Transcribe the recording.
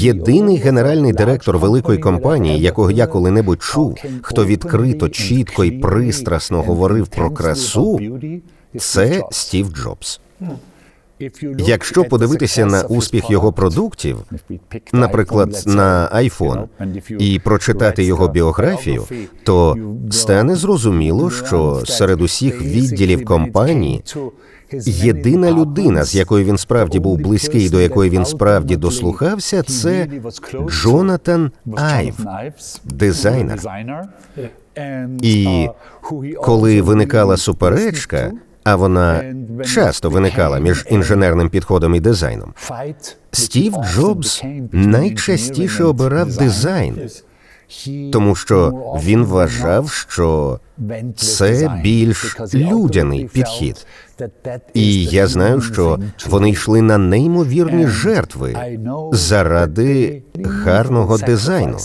Єдиний генеральний директор великої компанії, якого я коли-небудь чув, хто відкрито, чітко і пристрасно говорив про красу, це Стів Джобс. Якщо подивитися на успіх його продуктів, наприклад, на iPhone, і прочитати його біографію, то стане зрозуміло, що серед усіх відділів компанії єдина людина, з якою він справді був близький, до якої він справді дослухався, це Джонатан Айв, дизайнер. І коли виникала суперечка, а вона часто виникала між інженерним підходом і дизайном, Стів Джобс найчастіше обирав дизайн, тому що він вважав, що це більш людяний підхід. І я знаю, що вони йшли на неймовірні жертви заради гарного дизайну.